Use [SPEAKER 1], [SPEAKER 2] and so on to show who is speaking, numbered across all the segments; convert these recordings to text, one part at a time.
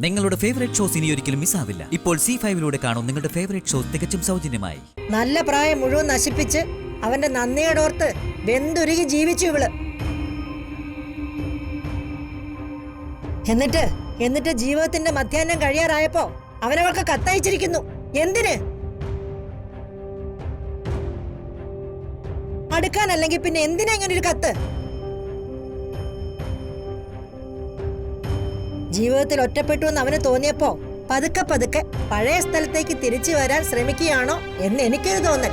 [SPEAKER 1] നിങ്ങളുടെ favourite shows ഇനി ഒരിക്കലും മിസ്സാവില്ല ഇപ്പോൾ സി ഫൈവിലൂടെ കാണും നിങ്ങളുടെ ഫേവറേറ്റ് ഷോസ് തികച്ചും സൗജന്യമായി.
[SPEAKER 2] നല്ല പ്രായം മുഴുവൻ നശിപ്പിച്ച് അവന്റെ നന്ദിയോടോർത്ത് വെന്തുരുകി ജീവിച്ചു ഇവൾ. എന്നിട്ട് എന്നിട്ട് ജീവിതത്തിന്റെ മധ്യാഹ്നം കഴിയാറായപ്പോ അവനവൾക്ക് കത്തയച്ചിരിക്കുന്നു. എന്തിന്? അടുക്കാനല്ലെങ്കിൽ പിന്നെ എന്തിനാ ഇങ്ങനെ ഒരു കത്ത്? ജീവിതത്തിൽ ഒറ്റപ്പെട്ടു എന്ന് അവന് തോന്നിയപ്പോ പതുക്കെ പതുക്കെ പഴയ സ്ഥലത്തേക്ക് തിരിച്ചു വരാൻ ശ്രമിക്കുകയാണോ എന്ന് എനിക്കൊരു തോന്നൽ.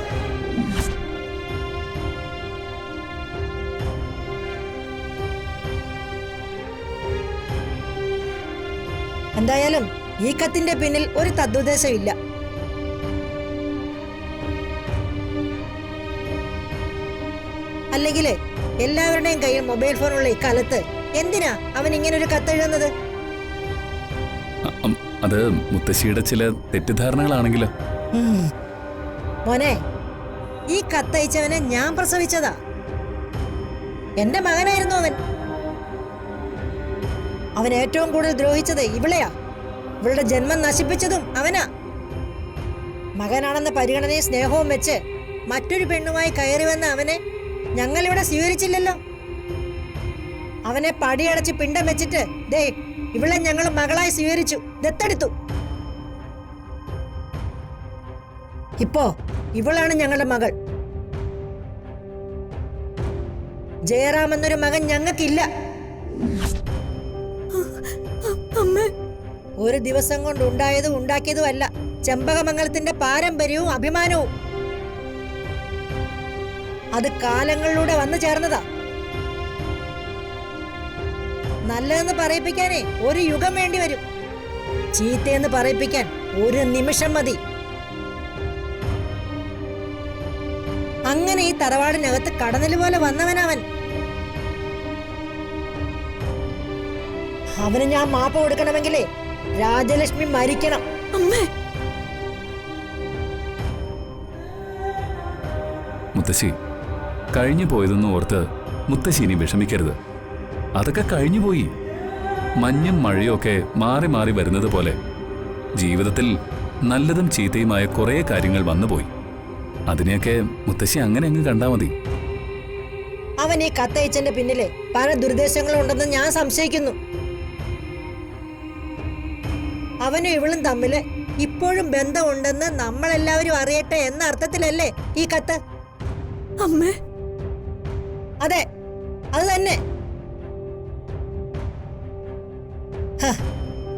[SPEAKER 2] എന്തായാലും ഈ കത്തിന്റെ പിന്നിൽ ഒരു തദ്ദേശമില്ല അല്ലെങ്കിൽ എല്ലാവരുടെയും കയ്യിൽ മൊബൈൽ ഫോണുള്ള ഇക്കാലത്ത് എന്തിനാ അവൻ ഇങ്ങനെ ഒരു കത്തെഴുതുന്നത്?
[SPEAKER 3] അത് മുത്തശ്ശിയുടെ ചില തെറ്റിദ്ധാരണകളാണെങ്കിലോ.
[SPEAKER 2] മോനെ ഈ കത്തയച്ചവനെ ഞാൻ പ്രസവിച്ചതാ. എന്റെ മകനായിരുന്നു അവൻ. അവൻ ഏറ്റവും കൂടുതൽ ദ്രോഹിച്ചത് ഇവളെയാ. ഇവളുടെ ജന്മം നശിപ്പിച്ചതും അവനാ. മകനാണെന്ന പരിഗണനയും സ്നേഹവും വെച്ച് മറ്റൊരു പെണ്ണുമായി കയറി വന്ന അവനെ ഞങ്ങളിവിടെ സ്വീകരിച്ചില്ലല്ലോ. അവനെ പടിയടച്ച് പിണ്ടം വെച്ചിട്ട് ദേ ഇവളെ ഞങ്ങൾ മകളായി സ്വീകരിച്ചു. ദത്തെടുത്തു. ഇപ്പോ ഇവളാണ് ഞങ്ങളുടെ മകൾ. ജയറാം എന്നൊരു മകൻ ഞങ്ങൾക്കില്ല. ഒരു ദിവസം കൊണ്ട് ഉണ്ടായതും ഉണ്ടാക്കിയതും അല്ല. ചെമ്പകമംഗലത്തിന്റെ പാരമ്പര്യവും അഭിമാനവും. അത് കാലങ്ങളിലൂടെ വന്നു ചേർന്നതാ. നല്ലതെന്ന് പറയിപ്പിക്കാനേ ഒരു യുഗം വേണ്ടി വരും. ചീത്തയെന്ന് പറയിപ്പിക്കാൻ ഒരു നിമിഷം മതി. അങ്ങനെ ഈ തറവാടിനകത്ത് കടന്നൽ പോലെ വന്നവനവൻ. അവന് ഞാൻ മാപ്പ് കൊടുക്കണമെങ്കിലേ രാജലക്ഷ്മി മരിക്കണം. അമ്മേ.
[SPEAKER 3] മുത്തശ്ശി കഴിഞ്ഞു പോയതെന്ന് ഓർത്ത് മുത്തശ്ശി ഇനി വിഷമിക്കരുത്. അതൊക്കെ കഴിഞ്ഞുപോയി. മഞ്ഞും മഴയും ഒക്കെ മാറി മാറി വരുന്നത് പോലെ ജീവിതത്തിൽ നല്ലതും ചീത്തയുമായ കുറേ കാര്യങ്ങൾ വന്നുപോയി. അതിനെയൊക്കെ മുത്തശ്ശി അങ്ങനെ അങ്ങ് കണ്ടാ മതി.
[SPEAKER 2] അവൻ ഈ കത്തയച്ചന്റെ പിന്നിലെ പല ദുരുദ്ദേശങ്ങളും ഉണ്ടെന്ന് ഞാൻ സംശയിക്കുന്നു. അവനും ഇവളും തമ്മിൽ ഇപ്പോഴും ബന്ധമുണ്ടെന്ന് നമ്മളെല്ലാവരും അറിയട്ടെ എന്ന അർത്ഥത്തിലല്ലേ ഈ കത്ത്?
[SPEAKER 4] അമ്മേ.
[SPEAKER 2] അതെ അത് തന്നെ.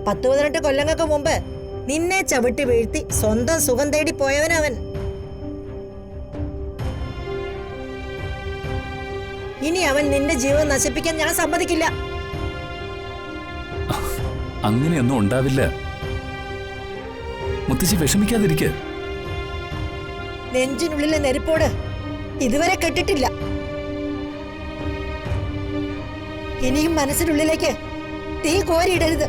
[SPEAKER 2] പത്ത് പതിനെട്ട് കൊല്ലങ്ങൾക്ക് മുമ്പ് നിന്നെ ചവിട്ടി വീഴ്ത്തി സ്വന്തം സുഖം തേടി പോയവനവൻ. ഇനി അവൻ നിന്റെ ജീവൻ നശിപ്പിക്കാൻ ഞാൻ സമ്മതിക്കില്ല.
[SPEAKER 3] അങ്ങനെയൊന്നും ഉണ്ടാവില്ല. മുത്തശ്ശി വിഷമിക്കാതിരിക്ക.
[SPEAKER 2] നെഞ്ചിനുള്ളിലെ നെരുപ്പോട് ഇതുവരെ കെട്ടിട്ടില്ല. ഇനിയും മനസ്സിനുള്ളിലേക്ക് തീ കോരിയിടരുത്.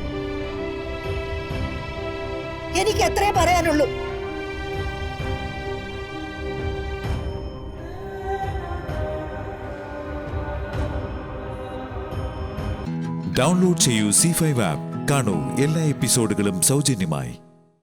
[SPEAKER 2] എനിക്ക് എത്രേ പറയാനുള്ളൂ.
[SPEAKER 5] ഡൗൺലോഡ് ചെയ്യൂ സി ഫൈവ് ആപ്പ് കാണൂ എല്ലാ എപ്പിസോഡുകളും സൗജന്യമായി.